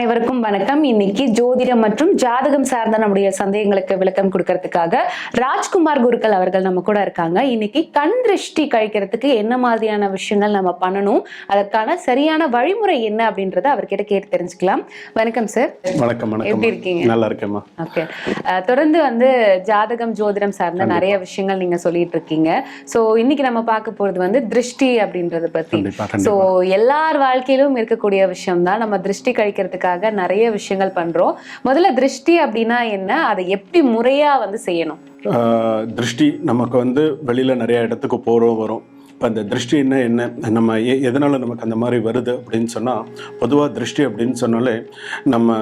அனைவருக்கும் வணக்கம். இன்னைக்கு ஜோதிடம் மற்றும் ஜாதகம் சார்ந்த நம்முடைய சந்தேகங்களுக்கு விளக்கம் கொடுக்கறதுக்காக ராஜ்குமார் குருக்கள் அவர்கள் நம்ம கூட இருக்காங்க. இன்னைக்கு கண் திருஷ்டி கழிக்கிறதுக்கு என்ன மாதிரியான விஷயங்கள் நம்ம பண்ணணும்? அதற்கான சரியான வழிமுறை என்ன அப்படின்றத அவர்கிட்ட கேட்டு தெரிஞ்சுக்கலாம். வணக்கம் சார் வணக்கம் எப்படி இருக்கீங்க? நல்லா இருக்கேம்மா. ஓகே தொடர்ந்து வந்து ஜாதகம் ஜோதிடம் சார்ந்த நிறைய விஷயங்கள் நீங்க சொல்லிட்டு இருக்கீங்க. சோ இன்னைக்கு நம்ம பார்க்க போறது வந்து திருஷ்டி அப்படின்றத பத்தி. சோ எல்லார் வாழ்க்கையிலும் இருக்கக்கூடிய விஷயம் தான் நம்ம திருஷ்டி கழிக்கிறதுக்காக நிறைய விஷயங்கள் பண்றோம். முதல்ல திருஷ்டி அப்படின்னா என்ன? அதை எப்படி முறையா வந்து செய்யணும்? ஆஹ் திருஷ்டி நமக்கு வந்து வெளியில் நிறைய இடத்துக்கு போறோம் வரும். இப்போ அந்த திருஷ்டின்னா என்ன? நம்ம எ எதனால் நமக்கு அந்த மாதிரி வருது அப்படின்னு சொன்னால் பொதுவாக திருஷ்டி அப்படின்னு சொன்னாலே நம்ம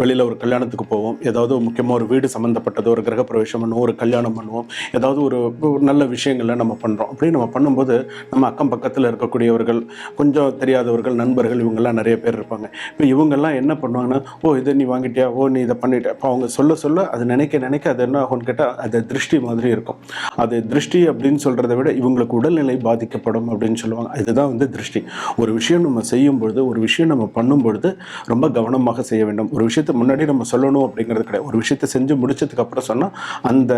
வெளியில் ஒரு கல்யாணத்துக்கு போவோம். ஏதாவது முக்கியமாக ஒரு வீடு சம்மந்தப்பட்டது ஒரு கிரகப்பிரவேசம் பண்ணுவோம் ஒரு கல்யாணம் பண்ணுவோம். ஏதாவது ஒரு ஒரு நல்ல விஷயங்களை நம்ம பண்ணுறோம் அப்படி நம்ம பண்ணும்போது நம்ம அக்கம் பக்கத்தில் இருக்கக்கூடியவர்கள் கொஞ்சம் தெரியாதவர்கள் நண்பர்கள் இவங்கெல்லாம் நிறைய பேர் இருப்பாங்க. இப்போ இவங்கெல்லாம் என்ன பண்ணுவாங்கன்னா ஓ இதை நீ வாங்கிட்டியா? ஓ நீ இதை பண்ணிட்ட இப்போ அவங்க சொல்ல சொல்ல அது நினைக்க நினைக்க அது என்ன ஆகும்னு கேட்டால் அது திருஷ்டி மாதிரி இருக்கும். அது திருஷ்டி அப்படின்னு சொல்கிறத விட இவங்களுக்கு உடல்நிலை பாதிக்கப்படும் அப்படின்னு சொல்லுவாங்க. இதுதான் வந்து திருஷ்டி. ஒரு விஷயம் நம்ம செய்யும் பொழுது ஒரு விஷயம் நம்ம பண்ணும் பொழுது ரொம்ப கவனமாக செய்ய வேண்டும். ஒரு விஷயத்தை முன்னாடி நம்ம சொல்லணும் அப்படிங்கிறது கிடையாது. ஒரு விஷயத்தை செஞ்சு முடிச்சதுக்கு அப்புறம் சொன்னால் அந்த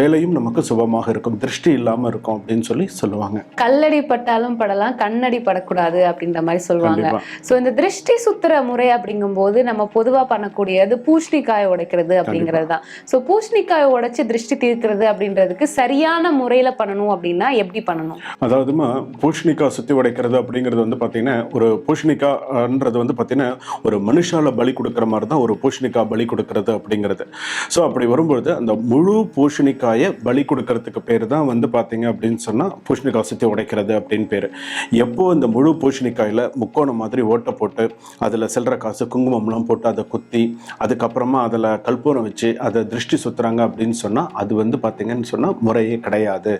வேலையும் நமக்கு சுபமாக இருக்கும். திருஷ்டி இல்லாமல் இருக்கும் அப்படின்னு சொல்லி சொல்லுவாங்க. கல்லடி பட்டாலும் படலாம் கண்ணடி படக்கூடாது அப்படின்ற மாதிரி சொல்லுவாங்க. சோ இந்த திருஷ்டி சுத்துற முறை அப்படிங்கும்போது நம்ம பொதுவா பண்ணக்கூடியது பூஷ்ணிக்காயை உடைக்கிறது அப்படிங்கிறது தான். சோ பூஷ்ணிக்காயை உடைச்சு திருஷ்டி தீர்க்கிறது அப்படின்றதுக்கு சரியான முறையில பண்ணணும் அப்படின்னா எப்படி பண்ணணும்? அதாவதுமா பூஷணிக்காய் சுற்றி உடைக்கிறது அப்படிங்கிறது வந்து பார்த்தீங்கன்னா ஒரு பூஷணிக்கான்றது வந்து பார்த்தீங்கன்னா ஒரு மனுஷால பலி கொடுக்குற மாதிரி தான் ஒரு பூஷணிக்காய் பலி கொடுக்கறது அப்படிங்கிறது. ஸோ அப்படி வரும்பொழுது அந்த முழு பூஷணிக்காயை பலி கொடுக்கறதுக்கு பேர் தான் வந்து பார்த்தீங்க அப்படின்னு சொன்னால் பூஷணிக்காய் சுற்றி உடைக்கிறது அப்படின்னு பேர். எப்போ இந்த முழு பூஷணிக்காயில் முக்கோணம் மாதிரி ஓட்டை போட்டு அதில் செல்ற காசு குங்குமம்லாம் போட்டு அதை குத்தி அதுக்கப்புறமா அதில் கற்பூரம் வச்சு அதை திருஷ்டி சுற்றுறாங்க அப்படின்னு சொன்னால் அது வந்து பார்த்தீங்கன்னு சொன்னால் முறையே கிடையாது.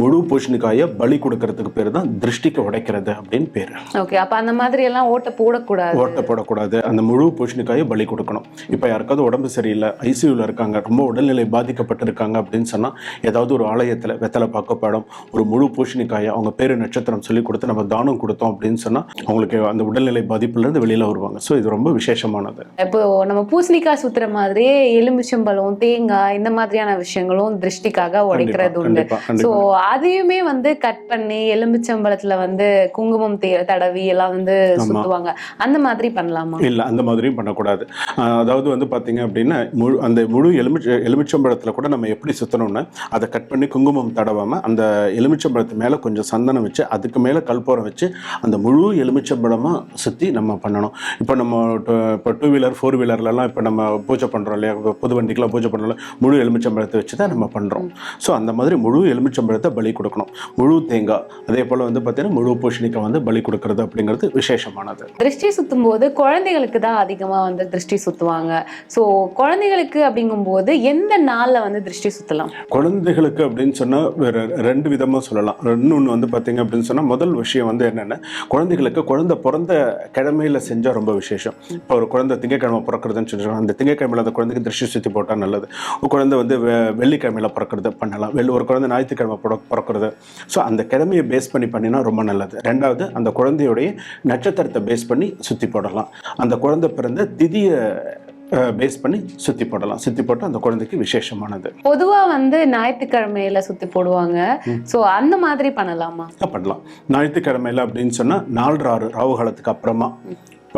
முழு பூஷணிக்காயை பலி கொடுக்கறதுக்கு பேர் தான் திருஷ்டிக்கு உடைக்கிறது அப்படின்னு பேர். ஓகே அப்ப அந்த மாதிரி எல்லாம் ஓட்ட போடக்கூடாது. ஓட்டை போடக்கூடாது. அந்த முழு பூஷணிக்காயை பலி கொடுக்கணும். இப்போ யாருக்காவது உடம்பு சரியில்லை ஐசியூவில் இருக்காங்க ரொம்ப உடல்நிலை பாதிக்கப்பட்டிருக்காங்க அப்படின்னு சொன்னால் ஏதாவது ஒரு ஆலயத்தில் வெத்தலை பார்க்கப்படும் ஒரு முழு பூஷணிக்காயை அவங்க பேரு நட்சத்திரம் சொல்லி கொடுத்து நம்ம தானம் கொடுத்தோம் அப்படின்னு சொன்னால் அவங்களுக்கு அந்த உடல்நிலை பாதிப்புலேருந்து வெளியில் வருவாங்க. ஸோ இது ரொம்ப விசேஷமானது. இப்போ நம்ம பூசணிக்காய் சுத்துற மாதிரியே எலுமிச்சம்பழம் தேங்காய் இந்த மாதிரியான விஷயங்களும் திருஷ்டிக்காக உடைக்கிறது உண்டு கண்டிப்பா அதையுமே வந்து கட் பண்ணி எலுமிச்சம்பழத்துல வந்து குங்குமம் தடவி எல்லாம் வந்து. சுத்துவாங்க. அந்த மாதிரி பண்ணலாமா? இல்லை அந்த மாதிரியும் பண்ணக்கூடாது. அதாவது வந்து பார்த்தீங்க அப்படின்னா முழு அந்த முழு எலுமிச்ச எலுமிச்சம்பழத்தில் கூட நம்ம எப்படி சுற்றணும்னா அதை கட் பண்ணி குங்குமம் தடவாமல் அந்த எலுமிச்சம்பழத்து மேலே கொஞ்சம் சந்தனம் வச்சு அதுக்கு மேலே கல்பூரம் வச்சு அந்த முழு எலுமிச்சம்பழமாக சுற்றி நம்ம பண்ணணும். இப்போ நம்ம இப்போ டூ வீலர் ஃபோர் வீலர்லலாம் இப்போ நம்ம பூஜை பண்ணுறோம் இல்லையா? புது வண்டிக்கெலாம் பூஜை பண்ணுறோம்ல முழு எலுமிச்சம்பழத்தை வச்சு தான் நம்ம பண்ணுறோம் ஸோ அந்த மாதிரி முழு எலுமிச்சம்பழத்தை பலி கொடுக்கணும். முழு தேங்காய். அதே போல் வந்து பார்த்தீங்கன்னா முழு பூஷணிக்காய் வந்து பலி கொடுக்கறது அப்படிங்கிறது விசேஷமானது. திருஷ்டி சுத்தும் போது குழந்தைகளுக்கு தான் அதிகமா வந்து திருஷ்டி சுத்துவாங்க. சோ குழந்தைகளுக்கு அப்படிங்கும்போது எந்த நாள்ல வந்து திருஷ்டி சுத்தலாம்? குழந்தைகளுக்கு அப்படின்னு சொன்னால் வேறு ரெண்டு விதமாக சொல்லலாம். இன்னொன்று வந்து பார்த்தீங்க அப்படின்னு சொன்னால் முதல் விஷயம் வந்து என்னென்னா குழந்தைகளுக்கு குழந்தை பிறந்த கிழமையில் செஞ்சால் ரொம்ப விசேஷம். இப்போ ஒரு குழந்தை திங்கக்கிழமை பிறக்கிறதுன்னு சொல்லிடுறோம் அந்த திங்கக்கிழமையில் அந்த குழந்தைக்கு திருஷ்டி சுற்றி போட்டால் நல்லது. குழந்தை வந்து வெள்ளிக்கிழமையில பிறக்கிறது பண்ணலாம். வெள்ளி ஒரு குழந்தை ஞாயிற்றுக்கிழமை பிற பிறக்கிறது. ஸோ அந்த கிழமையை பேஸ் பண்ணி பண்ணினா ரொம்ப நல்லது. ரெண்டாவது அந்த குழந்தையுடைய நட்சத்திரத்தை பேஸ் பண்ணி சுற்றி போடலாம். அந்த குழந்தை பிறந்த திதியை பேஸ் பண்ணி சுற்றி போடலாம். சுற்றி போட்டு அந்த குழந்தைக்கு விசேஷமானது. பொதுவா வந்து ஞாயிற்றுக்கிழமையில சுத்தி போடுவாங்க. சோ அந்த மாதிரி பண்ணலாமா? பண்ணலாம். ஞாயிற்றுக்கிழமையில அப்படின்னு சொன்னால் நாலு ஆறு ராவு காலத்துக்கு அப்புறமா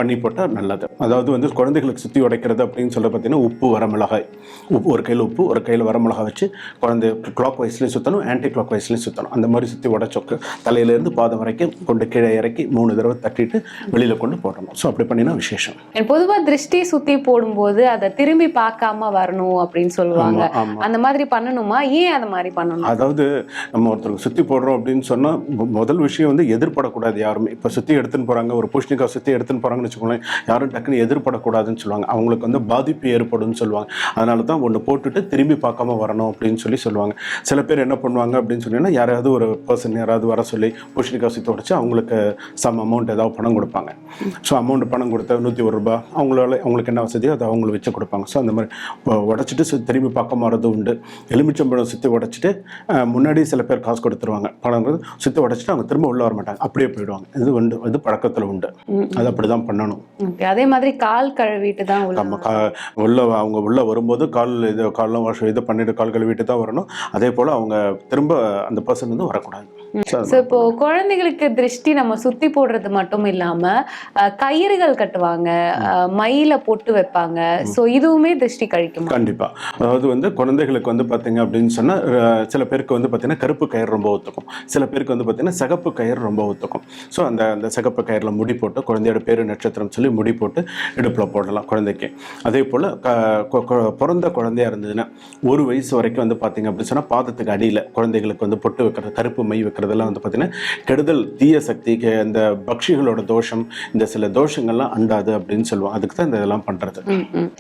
பண்ணி போட்டால் நல்லது. அதாவது வந்து குழந்தைகளுக்கு சுற்றி உடைக்கிறது அப்படின்னு சொல்ல பார்த்தீங்கன்னா உப்பு வரமிளகாய் உப்பு ஒரு கையில் உப்பு ஒரு கையில் வரமிளகாய் வச்சு குழந்தை கிளாக் வைஸ்லேயும் சுற்றணும் ஆன்டி கிளாக் வைஸ்லேயும் சுற்றணும் அந்த மாதிரி சுற்றி உடச்சோக்கு தலையிலேருந்து பாதம் வரைக்கும் கொண்டு கீழே இறக்கி மூணு தடவை தட்டிட்டு வெளியில் கொண்டு போடணும். ஸோ அப்படி பண்ணினா விசேஷம். பொதுவா திருஷ்டி சுத்தி போடும்போது அதை திரும்பி பார்க்காம வரணும் அப்படின்னு சொல்லுவாங்க. அந்த மாதிரி பண்ணணுமா? ஏன் அந்த மாதிரி பண்ணணும்? அதாவது நம்ம ஒருத்தருக்கு சுற்றி போடுறோம் அப்படின்னு சொன்னால் முதல் விஷயம் வந்து எதிர்படக்கூடாது யாருமே. இப்போ சுற்றி எடுத்துன்னு போகிறாங்க ஒரு பூஷ்ணிக்காய் சுற்றி எடுத்துன்னு போகிறாங்கன்னு வச்சுக்கோங்களேன். யாரும் டக்குன்னு எதிர்படக்கூடாதுன்னு சொல்லுவாங்க. அவங்களுக்கு வந்து பாதிப்பு ஏற்படும்னு சொல்லுவாங்க. அதனால தான் ஒன்று போட்டுட்டு திரும்பி பார்க்காம வரணும் அப்படின்னு சொல்லி சொல்லுவாங்க. சில பேர் என்ன பண்ணுவாங்க அப்படின்னு சொன்னீங்கன்னா யாராவது ஒரு பர்சன் யாராவது வர சொல்லி பூஷ்ணிக்காய் சுற்றி உடச்சி அவங்களுக்கு சம் அமௌண்ட் ஏதாவது பணம் கொடுப்பாங்க. ஸோ அமௌண்ட் பணம் கொடுத்தா நூற்றி ஒரு ரூபா அவங்களால அவங்களுக்கு என்ன வசதியோ அதை அவங்களுக்கு வச்சு கொடுப்பாங்க. ஸோ அந்த மாதிரி உடச்சிட்டு திரும்பி பார்க்க மாறது உண்டு. எலுமிச்சம்பழம் சுற்றி உடச்சிட்டு முன்னாடி சில பேர் காசு கொடுத்துருவாங்க. பணம் சுற்றி உடச்சிட்டு அவங்க திரும்ப உள்ள வர மாட்டாங்க அப்படியே போயிடுவாங்க. இது உண்டு. இது பழக்கத்தில் உண்டு. அது அப்படி தான் பண்ணணும் பண்ணணும். அதே மாதிரி கால் கழுவிட்டு தான் நம்ம கா உள்ள அவங்க உள்ள வரும்போது கால் இது கால்லாம் வாஷ் இது பண்ணிட்டு கால் கழுவிட்டு தான் வரணும் அதே போல் அவங்க திரும்ப அந்த பர்சன் வந்து வரக்கூடாது ஸோ இப்போ குழந்தைகளுக்கு திருஷ்டி நம்ம சுத்தி போடுறது மட்டும் இல்லாம கயிறுகள் கட்டுவாங்க மயில பொட்டு வைப்பாங்க. ஸோ இதுவுமே திருஷ்டி கழிக்குமா? கண்டிப்பா. அதாவது வந்து குழந்தைகளுக்கு வந்து பாத்தீங்க அப்படின்னு சொன்னா சில பேருக்கு வந்து பாத்தீங்கன்னா கருப்பு கயிறு ரொம்ப ஒத்துக்கும். சில பேருக்கு வந்து பாத்தீங்கன்னா சிகப்பு கயிறு ரொம்ப ஒத்துக்கும். ஸோ அந்த அந்த சிகப்பு கயிறுல முடி போட்டு குழந்தையோட பேரு நட்சத்திரம் சொல்லி முடி போட்டு இடுப்புல போடலாம் குழந்தைக்கு. அதே போல பிறந்த குழந்தையா இருந்ததுன்னா ஒரு வயசு வரைக்கும் வந்து பாத்தீங்க அப்படின்னு சொன்னா பாதத்துக்கு அடியில குழந்தைகளுக்கு வந்து பொட்டு வைக்கிறது கருப்பு மை வைக்கிறதெல்லாம் வந்து பாத்தீங்கன்னா கெடுதல் தீய சக்தி இந்த பக்ஷிகளோட தோஷம் இந்த சில தோஷங்கள்லாம் அண்டாது அப்படின்னு சொல்லுவோம். அதுக்கு தான் இந்த இதெல்லாம் பண்றது.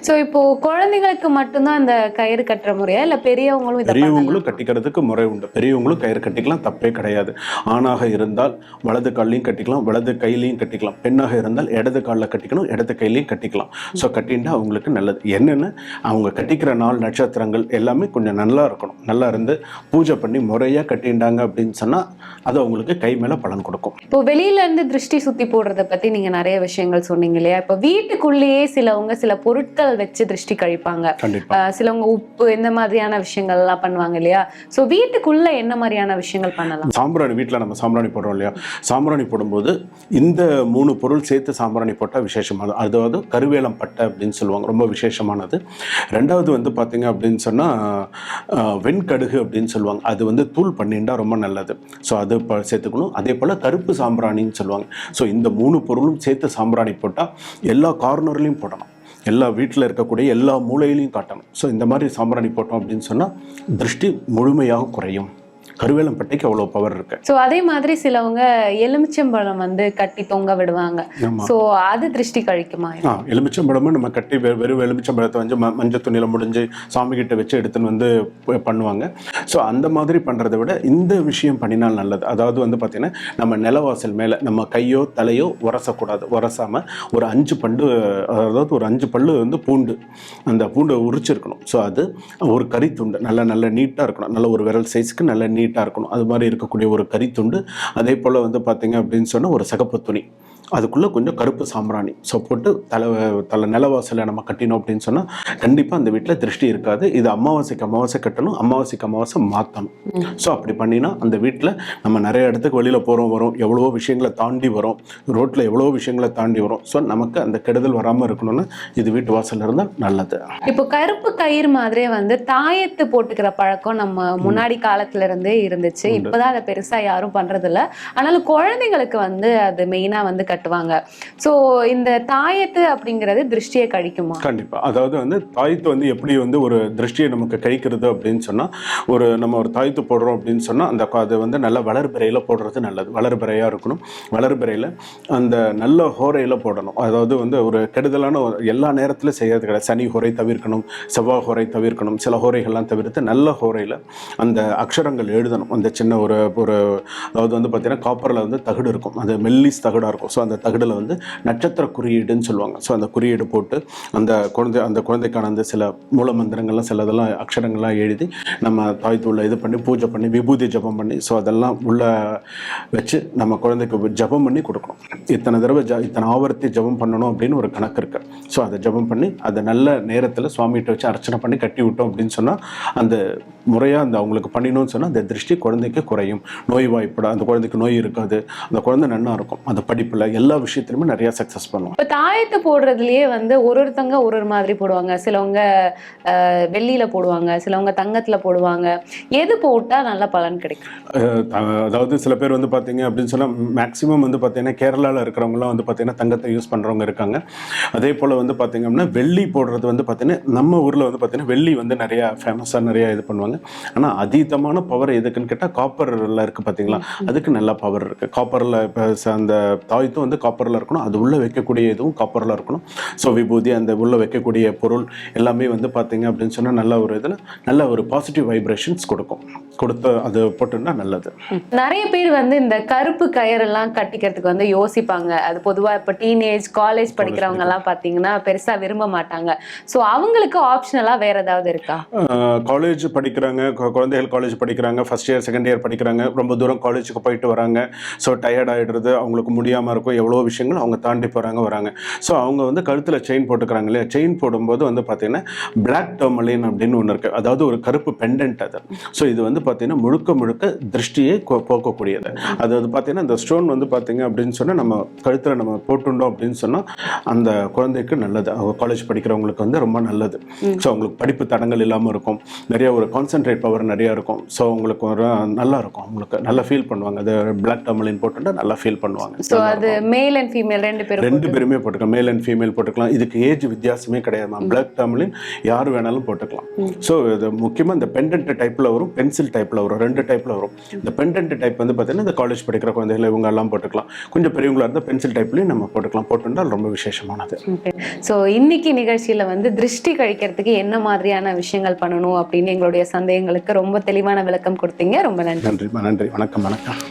ஸோ இப்போ குழந்தைங்களுக்கு மட்டும்தான் இந்த கயிறு கட்டுற முறையா? இல்ல பெரியவங்களும் பெரியவங்களும் கட்டிக்கிறதுக்கு முறை உண்டு. பெரியவங்களும் கயிறு கட்டிக்கலாம் தப்பே கிடையாது. ஆணாக இருந்தால் வலது கால்லையும் கட்டிக்கலாம் வலது கையிலையும் கட்டிக்கலாம். பெண்ணாக இருந்தால் இடது காலில் கட்டிக்கணும் இடது கையிலையும் கட்டிக்கலாம். ஸோ கட்டிண்டா அவங்களுக்கு நல்லது. என்னென்னு? அவங்க கட்டிக்கிற நாள் நட்சத்திரங்கள் எல்லாமே கொஞ்சம் நல்லா இருக்கணும். நல்லா இருந்து பூஜை பண்ணி முறையாக கட்டிண்டாங்க அப்படின்னு சொன்னால் அது அவங்களுக்கு கை மேலே பலன் கொடுக்கும். இப்போ வெளியில இருந்து திருஷ்டி சுத்தி போடுறத பத்தி நீங்க நிறைய விஷயங்கள் சொன்னீங்க இல்லையா? இப்போ வீட்டுக்குள்ளேயே சிலவங்க சில பொருட்கள் வச்சு திருஷ்டி கழிப்பாங்க. சிலவங்க உப்பு இந்த மாதிரியான விஷயங்கள் எல்லாம் பண்ணுவாங்க இல்லையா? சோ வீட்டுக்குள்ள என்ன மாதிரியான விஷயங்கள் பண்ணலாம்? சாம்பிராணி வீட்டில் நம்ம சாம்பிராணி போடுறோம் இல்லையா? சாம்பிராணி போடும்போது இந்த மூணு பொருள் சேர்த்து சாம்பிராணி போட்டால் விசேஷமானது. அதாவது கருவேலம் பட்டை அப்படின்னு சொல்லுவாங்க. ரொம்ப விசேஷமானது. ரெண்டாவது வந்து பார்த்தீங்க அப்படின்னு சொன்னால் வெண்கடுகு அப்படின்னு சொல்லுவாங்க. அது வந்து தூள் பண்ணிண்டா ரொம்ப நல்லது. ஸோ அது ப சேர்த்துக்கணும். அதே போல் கருப்பு சாம்பிராணின்னு சொல்லுவாங்க. ஸோ இந்த மூணு பொருளும் சேர்த்து சாம்பிராணி போட்டால் எல்லா கார்னர்லேயும் போடணும் எல்லா வீட்டில் இருக்கக்கூடிய எல்லா மூலையிலையும் காட்டணும். ஸோ இந்த மாதிரி சாம்பிராணி போட்டோம் அப்படின்னு சொன்னால் திருஷ்டி முழுமையாக குறையும். கருவேலம் பட்டைக்கு அவ்வளோ பவர் இருக்கு. சோ அதே மாதிரி சிலவங்க எலுமிச்சம்பழம் வந்து கட்டி தொங்க விடுவாங்க. சோ அது திருஷ்டி கழிக்குமா? எலுமிச்சம்பழமும் நம்ம கட்டி வெறும் எலுமிச்சம்பழத்தை வந்து மஞ்சள் துணியில் முடிஞ்சு சாமி கிட்ட வச்சு எடுத்துன்னு வந்து பண்ணுவாங்க. ஸோ அந்த மாதிரி பண்ணுறதை விட இந்த விஷயம் பண்ணினால் நல்லது. அதாவது வந்து பார்த்திங்கன்னா நம்ம நிலவாசல் மேலே நம்ம கையோ தலையோ உரசக்கூடாது. உரசாமல் ஒரு அஞ்சு பண்டு அதாவது ஒரு அஞ்சு பல்லு வந்து பூண்டு அந்த பூண்டை உரிச்சிருக்கணும். ஸோ அது ஒரு கறித்துண்டு. நல்ல நல்ல நீட்டாக இருக்கணும். நல்ல ஒரு விரல் சைஸ்க்கு நல்ல நீட்டாக இருக்கணும். அது மாதிரி இருக்கக்கூடிய ஒரு கறித்துண்டு அதே போல் வந்து பார்த்தீங்க அப்படின்னு சொன்னால் ஒரு சகப்பு துணி. அதுக்குள்ளே கொஞ்சம் கருப்பு சாம்பிராணி. ஸோ போட்டு தலை தலை நிலவாசலை நம்ம கட்டினோம் அப்படின்னு சொன்னால் கண்டிப்பாக அந்த வீட்டில் திருஷ்டி இருக்காது. இது அமாவாசைக்கு அமாவாசை கட்டணும் அமாவாசைக்கு அமாவாசை மாற்றணும் ஸோ அப்படி பண்ணினா அந்த வீட்டில் நம்ம நிறைய இடத்துக்கு வெளியில் போகிறோம் வரோம் எவ்வளவோ விஷயங்களை தாண்டி வரோம் ரோட்டில் எவ்வளவோ விஷயங்களை தாண்டி வரோம். ஸோ நமக்கு அந்த கெடுதல் வராமல் இருக்கணும்னு இது வீட்டு வாசல்ல இருந்தால் நல்லது. இப்போ கருப்பு கயிறு மாதிரியே வந்து தாயத்து போட்டுக்கிற பழக்கம் நம்ம முன்னாடி காலத்துல இருந்தே இருந்துச்சு இப்பதான் அதை பெருசா யாரும் பண்றது இல்ல ஆனாலும் குழந்தைங்களுக்கு வந்து அது மெயினா வந்து கட்டுவாங்க. ஸோ இந்த தாயத்து அப்படிங்கிறது திருஷ்டியை கழிக்குமா? கண்டிப்பாக அதாவது வந்து தாயத்து வந்து எப்படி வந்து ஒரு திருஷ்டியை நமக்கு கழிக்கிறது அப்படின்னு சொன்னால் ஒரு நம்ம ஒரு தாயத்து போடுறோம் அப்படின்னு சொன்னால் அந்த அது வந்து நல்ல வளர்பிறையில் போடுறது நல்லது. வளர்பிறையாக இருக்கணும். வளர்பிறையில் அந்த நல்ல ஹோரையில் போடணும். அதாவது வந்து ஒரு கெடுதலான ஒரு எல்லா நேரத்திலும் செய்யறது கிடையாது. சனி ஹோரை தவிர்க்கணும் செவ்வாய் ஹோரை தவிர்க்கணும் சில ஹோரைகள்லாம் தவிர்த்து நல்ல ஹோரையில் அந்த அக்ஷரங்கள் எழுதணும். அந்த சின்ன ஒரு ஒரு அதாவது வந்து பார்த்தீங்கன்னா காப்பரில் வந்து தகடு இருக்கும். அது மெல்லிஸ் தகடாக இருக்கும். ஸோ அந்த அந்த தகடில் வந்து நட்சத்திர குறியீடுன்னு சொல்லுவாங்க. ஸோ அந்த குறியீடு போட்டு அந்த குழந்தை அந்த குழந்தைக்கான அந்த சில மூல மந்திரங்கள்லாம் சில இதெல்லாம் அக்ஷரங்கள்லாம் எழுதி நம்ம தாய்த்துள்ள இது பண்ணி பூஜை பண்ணி விபூதி ஜபம் பண்ணி ஸோ அதெல்லாம் உள்ள வச்சு நம்ம குழந்தைக்கு ஜபம் பண்ணி கொடுக்கணும். இத்தனை தடவை ஜ இத்தனை ஆவர்த்தி ஜபம் பண்ணணும் அப்படின்னு ஒரு கணக்கு இருக்கு. ஸோ அதை ஜபம் பண்ணி அதை நல்ல நேரத்தில் சுவாமிகிட்ட வச்சு அர்ச்சனை பண்ணி கட்டி விட்டோம் அப்படின்னு சொன்னால் அந்த முறையாக அந்த அவங்களுக்கு பண்ணினோம்னு சொன்னால் அந்த திருஷ்டி குழந்தைக்கு குறையும். நோய் வாய்ப்பட அந்த குழந்தைக்கு நோய் இருக்காது. அந்த குழந்தை நன்னா இருக்கும். அந்த படிப்பில் எல்லா விஷயத்துலையுமே நிறையா சக்ஸஸ் பண்ணும் இப்ப தாயத்து போடுறதுலயே வந்து ஒரு ஒருத்தங்க ஒரு ஒரு மாதிரி போடுவாங்க. சிலவங்க வெள்ளியில போடுவாங்க சிலவங்க தங்கத்துல போடுவாங்க. எது போட்டா நல்ல பலன் கிடைக்கும்? அதாவது சில பேர் வந்து பார்த்தீங்க அப்படின்னு சொன்னால் மேக்ஸிமம் வந்து பார்த்தீங்கன்னா கேரளாவில் இருக்கிறவங்களாம் வந்து பார்த்தீங்கன்னா தங்கத்தை யூஸ் பண்ணுறவங்க இருக்காங்க. அதே போல் வந்து பார்த்தீங்க அப்படின்னா வெள்ளி போடுறது வந்து பார்த்தீங்கன்னா நம்ம ஊரில் வந்து பார்த்தீங்கன்னா வெள்ளி வந்து நிறையா ஃபேமஸாக நிறையா இது பண்ணுவாங்க. ஆனால் அதீதமான பவர் எதுக்குன்னு கேட்டால் காப்பரில் இருக்குது பார்த்தீங்களா அதுக்கு நல்ல பவர் இருக்குது காப்பரில் இப்போ அந்த தாய்த்தும் வந்து காப்பரில் இருக்கணும். அது உள்ளே வைக்கக்கூடிய இதுவும் காப்பரில் இருக்கணும். ஸோ விபூதி அந்த உள்ளே வைக்கக்கூடிய பொருள் எல்லாமே வந்து பார்த்தீங்க அப்படின்னு சொன்னால் நல்ல ஒரு இதில் நல்ல ஒரு பாசிட்டிவ் வைப்ரேஷன்ஸ் கொடுக்கும். கொடுத்து அது போட்டுன்னா நல்லது. நிறைய பேர் வந்து இந்த கருப்பு கயிறெல்லாம் கட்டிக்கிறதுக்கு வந்து யோசிப்பாங்க. அது பொதுவா இப்ப டீனேஜ் காலேஜ் படிக்கிறவங்க எல்லாம் பாத்தீங்கன்னா பெருசா விரும்ப மாட்டாங்க. சோ அவங்களுக்கு ஆப்ஷனலா வேற ஏதாவது இருக்கா? காலேஜ் படிக்கிறாங்க. குழந்தைகள் காலேஜ் படிக்கிறாங்க. ஃபர்ஸ்ட் இயர் செகண்ட் இயர் படிக்கிறாங்க. ரொம்ப தூரம் காலேஜுக்கு போயிட்டு வராங்க. ஸோ டயர்ட் ஆகிடுறது அவங்களுக்கு முடியாமல் இருக்கும். இருக்கும் எவ்வளோ விஷயங்கள் அவங்க தாண்டி போகிறாங்க வராங்க. ஸோ அவங்க வந்து கழுத்தில் செயின் போட்டுக்கிறாங்க இல்லையா? செயின் போடும்போது வந்து பார்த்தீங்கன்னா பிளாக் டர்மலின் அப்படின்னு ஒன்று இருக்குது அதாவது ஒரு கருப்பு பெண்டன்ட் அது. ஸோ இது வந்து பார்த்தீங்கன்னா முழுக்க முழுக்க திருஷ்டியை போக்கக்கூடியது. அது வந்து பார்த்தீங்கன்னா இந்த ஸ்டோன் வந்து பார்த்தீங்க அப்படின்னு சொன்னால் நம்ம கழுத்தில் நம்ம போட்டுட்டோம் அப்படின்னு சொன்னால் அந்த குழந்தைக்கு நல்லது. அவங்க காலேஜ் படிக்கிறவங்களுக்கு வந்து ரொம்ப நல்லது. ஸோ அவங்களுக்கு படிப்பு தடங்கள் இல்லாமல் இருக்கும். நிறைய ஒரு கான்சென்ட்ரேட் பவர் நிறைய இருக்கும். ஸோ அவங்களுக்கு ஒரு நல்லா இருக்கும். அவங்களுக்கு நல்லா ஃபீல் பண்ணுவாங்க. அது பிளாக் டர்மலின் போட்டுட்டா நல்லா ஃபீல் பண்ணுவாங்க. சோ அது மேல் அண்ட் ஃபீமேல் ரெண்டு பேரும் ரெண்டு பேருமே போட்டுக்கலாம். மேல் அண்ட் ஃபீமேல் போட்டுக்கலாம். இதுக்கு ஏஜ் வித்தியாசமே கிடையாது மேம் பிளாக் டர்மலின் யார் வேணாலும் போட்டுக்கலாம். ஸோ இது முக்கியமாக இந்த பெண்டன்ட் டைப்பில் வரும் பென்சில் டைப்பில் வரும் ரெண்டு டைப்பில் வரும். இந்த பெண்டன்ட் டைப் வந்து பார்த்தீங்கன்னா இந்த காலேஜ் படிக்கிற குழந்தைகள் இவங்க எல்லாம் போட்டுக்கலாம். கொஞ்சம் பெரியவங்களா இருந்தால் பென்சில் டைப்லையும் நம்ம போட்டுக்கலாம். போட்டுட்டால் ரொம்ப விசேஷமானது. ஸோ இன்னைக்கு நிகழ்ச்சியில வந்து திருஷ்டி கழிக்கிறதுக்கு என்ன மாதிரியான விஷயங்கள் பண்ணணும் அப்படின்னு எங்களுடைய சந்தேகங்களுக்கு ரொம்ப தெளிவான விளக்கம் கொடுத்தீங்க. ரொம்ப நன்றி. நன்றி நன்றி. வணக்கம் வணக்கம்.